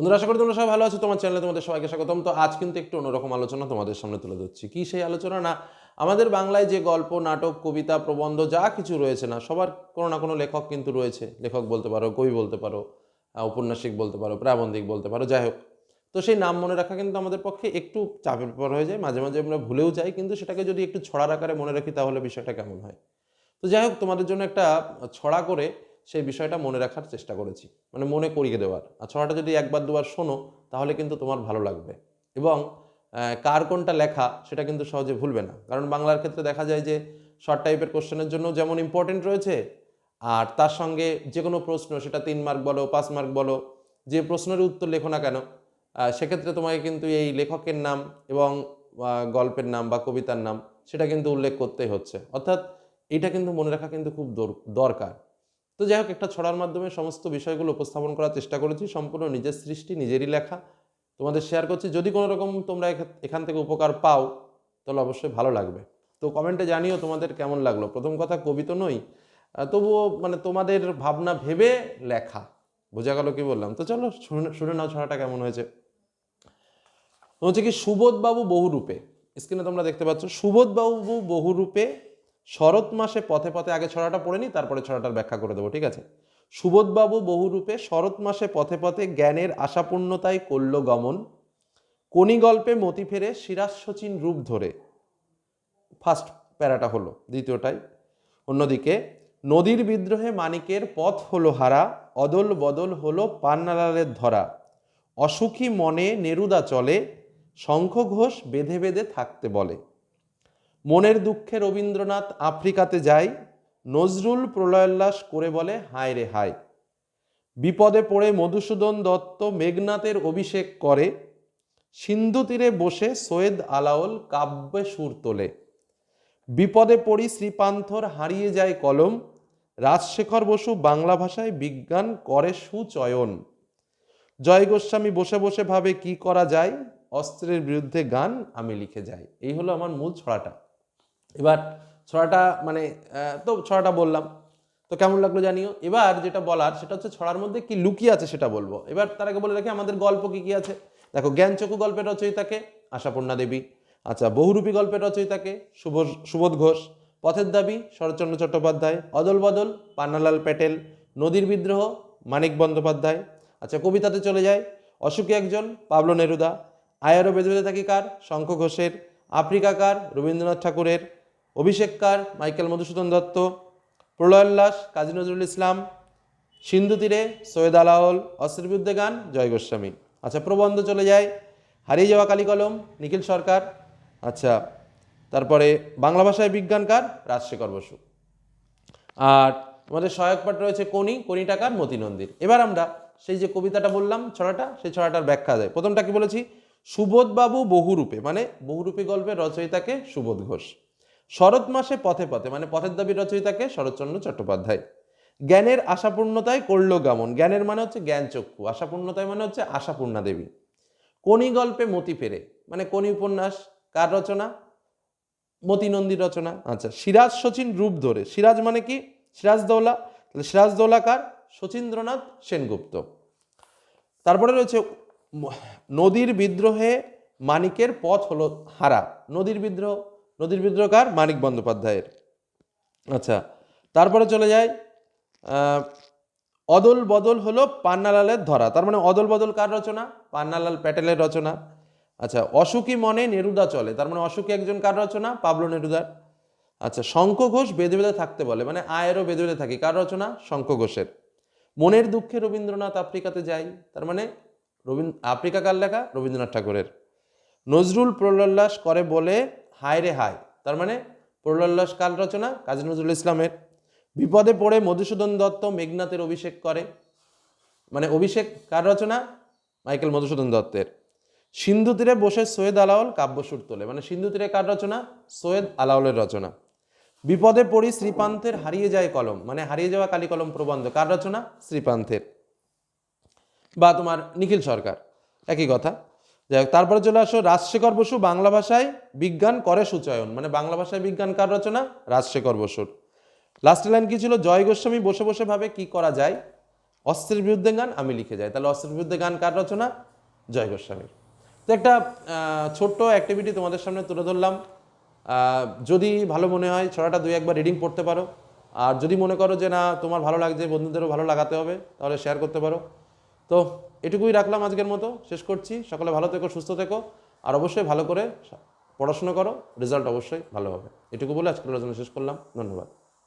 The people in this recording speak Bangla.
বন্ধুরা, আশা করি তোমরা সবাই ভালো আছো। তোমার চ্যানেলে তোমাদের সবাইকে স্বাগতম। তো আজ কিন্তু একটু অন্যরকম আলোচনা তোমাদের সামনে তুলে ধরছি। কি সেই আলোচনা? না, আমাদের বাংলায় যে গল্প, নাটক, কবিতা, প্রবন্ধ, যা কিছু রয়েছে না, সবার কোনো না কোনো লেখক কিন্তু রয়েছে। লেখক বলতে পারো, কবি বলতে পারো ঔপন্যাসিক বলতে পারো, প্রাবন্ধিক বলতে পারো, যাই হোক। তো সেই নাম মনে রাখা কিন্তু আমাদের পক্ষে একটু চাপের ব্যাপার হয়ে যায়। মাঝে মাঝে আমরা ভুলেও যাই, কিন্তু সেটাকে যদি একটু ছড়ার আকারে মনে রাখি, তাহলে বিষয়টা কেমন হয়? তো যাই হোক, তোমাদের জন্য একটা ছড়া করে সেই বিষয়টা মনে রাখার চেষ্টা করেছি। মানে মনে করিয়ে দেওয়ার। আর ছড়াটা যদি একবার, দুবার শোনো, তাহলে কিন্তু তোমার ভালো লাগবে। এবং কার কোনটা লেখা, সেটা কিন্তু সহজে ভুলবে না। কারণ বাংলার ক্ষেত্রে দেখা যায় যে শর্ট টাইপের কোশ্চেনের জন্য যেমন ইম্পর্টেন্ট রয়েছে, আর তার সঙ্গে যে কোনো প্রশ্ন, সেটা তিন মার্ক বলো, পাঁচ মার্ক বলো, যে প্রশ্নের উত্তর লেখো না কেন সেক্ষেত্রে তোমাকে কিন্তু এই লেখকের নাম এবং গল্পের নাম বা কবিতার নাম, সেটা কিন্তু উল্লেখ করতেই হচ্ছে। অর্থাৎ এটা কিন্তু মনে রাখা কিন্তু খুব দর- দরকার। তো যাই হোক, একটা ছড়ার মাধ্যমে সমস্ত বিষয়গুলো উপস্থাপন করার চেষ্টা করেছি, সম্পূর্ণ নিজের সৃষ্টি, নিজেরই লেখা। তোমাদের শেয়ার করছি, যদি কোনো রকম তোমরা এখান থেকে উপকার পাও, তাহলে অবশ্যই ভালো লাগবে। তো কমেন্টে জানিও তোমাদের কেমন লাগল। প্রথম কথা, কবি তো নই। তবুও মানে তোমাদের ভাবনা ভেবে লেখা। বোঝা গেল কি বললাম? তো চলো, শুনে নাও ছড়াটা কেমন হয়েছে। হচ্ছে কি, সুবোধবাবু বহুরূপে। স্ক্রিনে তোমরা দেখতে পাচ্ছ, সুবোধবাবু বহুরূপে শরৎ মাসে পথে পথে আগে ছড়াটা পড়ে নি তারপরে ছড়াটার ব্যাখ্যা করে দেবো, ঠিক আছে? সুবোধবাবু বহুরূপে শরৎ মাসে পথে পথে জ্ঞানের আশাপূর্ণতায় করল গমন কোনি গল্পে মতি ফেরে সিরাজ সচিন রূপ ধরে। ফার্স্ট প্যারাটা হলো, দ্বিতীয়টাই। অন্যদিকে, নদীর বিদ্রোহে মানিকের পথ হলো হারা, অদল বদল হলো পান্নালালের ধরা। অসুখী মনে নেরুদা চলে শঙ্খ ঘোষ বেঁধে বেঁধে থাকতে বলে। মনের দুঃখে রবীন্দ্রনাথ আফ্রিকাতে যায়, নজরুল প্রলয়োল্লাস করে বলে, হায় রে হায়। বিপদে পড়ে মধুসূদন দত্ত মেঘনাথের অভিষেক করে, সিন্ধু তীরে বসে সৈয়দ আলাওল কাব্যে সুর তোলে। বিপদে পড়ি শ্রীপান্থর হারিয়ে যায় কলম। রাজশেখর বসু বাংলা ভাষায় বিজ্ঞান করে সুচয়ন। জয় গোস্বামী বসে বসে ভাবে কি করা যায়? অস্ত্রের বিরুদ্ধে গান আমি লিখে যাই। এই হলো আমার মূল ছড়াটা। এবার ছড়াটা মানে তো ছড়াটা বললাম। তো কেমন লাগল জানিও? এবার যেটা বলার সেটা হচ্ছে ছড়ার মধ্যে কি লুকিয়ে আছে সেটা বলব। এবার তার আগে বলে রাখি, আমাদের গল্প কি কি আছে? দেখো, জ্ঞানচক্ষু গল্পের রচয়িতাকে আশাপূর্ণা দেবী আচ্ছা বহুরূপী গল্পের রচয়িতাকে শুভ সুবোধ ঘোষ, পথের দাবি শরৎচন্দ্র চট্টোপাধ্যায়, অদল বদল পান্নালাল প্যাটেল, নদীর বিদ্রোহ মানিক বন্দ্যোপাধ্যায় আচ্ছা কবিতাতে চলে যায় অসুখী একজন পাবলো নেরুদা, আয়ারও বেঁধে থাকি কার? শঙ্খ ঘোষের আফ্রিকাকার রবীন্দ্রনাথ ঠাকুরের অভিষেককার মাইকেল মধুসূদন দত্ত প্রলয়োল্লাস কাজী নজরুল ইসলাম, সিন্ধু তীরে সৈয়দ আলাওল অস্ত্রের গান, জয় গোস্বামী। আচ্ছা প্রবন্ধ চলে যায়। হারিয়ে যাওয়া কালী কলম, নিখিল সরকার। আচ্ছা তারপরে বাংলা ভাষায় বিজ্ঞানকার রাজশেখর বসু। আর আমাদের সহায়ক পাঠ রয়েছে কোনি কোনি টাকার মতি নন্দীর। এবার আমরা সেই যে কবিতাটা বললাম, ছড়াটা, সেই ছড়াটার ব্যাখ্যা দেয়। প্রথমটা কি বলেছি? সুবোধবাবু বহুরূপে মানে বহুরূপী গল্পের রচয়িতাকে সুবোধ ঘোষ। শরৎ মাসে পথে পথে মানে পথের দাবি রচয়িতাকে শরৎচন্দ্র চট্টোপাধ্যায়। জ্ঞানের আশাপূর্ণতায় করল গমন। জ্ঞানের মানে হচ্ছে জ্ঞান চক্ষু। আশাপূর্ণতায় মানে হচ্ছে আশাপূর্ণা দেবী। কোনি গল্পে মতি ফেরে। মানে কোনি উপন্যাস, কার রচনা? মতিনন্দীর রচনা। আচ্ছা সিরাজ শচীন রূপ ধরে। সিরাজ মানে কি? সিরাজদৌলা তাহলে সিরাজদৌলা কার? শচীন্দ্রনাথ সেনগুপ্ত। তারপরে রয়েছে নদীর বিদ্রোহে মানিকের পথ হলো হারা। নদীর বিদ্রোহ নদীর বিদ্রোহ কার মানিক বন্দ্যোপাধ্যায়ের। আচ্ছা তারপরে চলে যায় অদল বদল হলো পান্নালালের ধরা। তার মানে অদল বদল কার রচনা? পান্নালাল প্যাটেলের রচনা। আচ্ছা অসুখী মনে নেরুদা চলে। তার মানে অসুখী একজন কার রচনা? পাবলো নেরুদার। আচ্ছা শঙ্খ ঘোষ বেঁধে বেঁধে থাকতে বলে মানে আয়েরও বেঁধে বেঁধে থাকি। কার রচনা? শঙ্খ ঘোষের। মনের দুঃখে রবীন্দ্রনাথ আফ্রিকাতে যাই, তার মানে রবীন্দ্র আফ্রিকা কার লেখা? রবীন্দ্রনাথ ঠাকুরের। নজরুল প্রলোল্লাস করে বলে হায় রে হায়। তার মানে প্রলোল্লাস কাল রচনা? কাজী নজরুল ইসলামের। বিপদে পড়ে মধুসূদন দত্ত মেঘনাথের অভিষেক করে। মানে অভিষেক কার রচনা? মাইকেল মধুসূদন দত্তের। সিন্ধু তীরে বসে সৈয়দ আলাওল কাব্যসুর তোলে। মানে সিন্ধু তীরে কার রচনা? সৈয়দ আলাওলের রচনা। বিপদে পড়ি শ্রীপান্থের হারিয়ে যায় কলম। মানে হারিয়ে যাওয়া কালী কলম প্রবন্ধ। কার রচনা? শ্রীপান্থের। বা তোমার নিখিল সরকার। একই কথা। যাই হোক, তারপরে চলে আসো রাজশেখর বসু বাংলা ভাষায় বিজ্ঞান করে সুচয়ন। মানে বাংলা ভাষায় বিজ্ঞান কার রচনা? রাজশেখর বসুর। লাস্ট লাইন কি ছিল? জয় গোস্বামী বসে বসে ভাবে কি করা যায়? অস্ত্রের বিরুদ্ধে গান আমি লিখে যাই। তাহলে অস্ত্রের বিরুদ্ধে গান কার রচনা? জয় গোস্বামীর। তো একটা ছোট্ট অ্যাক্টিভিটি তোমাদের সামনে তুলে ধরলাম। যদি ভালো মনে হয়, ছড়াটা দুই একবার রিডিং পড়তে পারো। আর যদি মনে করো যে না, তোমার ভালো লাগছে, বন্ধুদেরও ভালো লাগাতে হবে, তাহলে শেয়ার করতে পারো। তো এটুকুই রাখলাম আজকের মতো। শেষ করছি। সকলে ভালো থেকো, সুস্থ থেকো। আর অবশ্যই ভালো করে পড়াশোনা করো। রেজাল্ট অবশ্যই ভালো হবে। এটুকু বলে আজকের আলোচনা শেষ করলাম। ধন্যবাদ।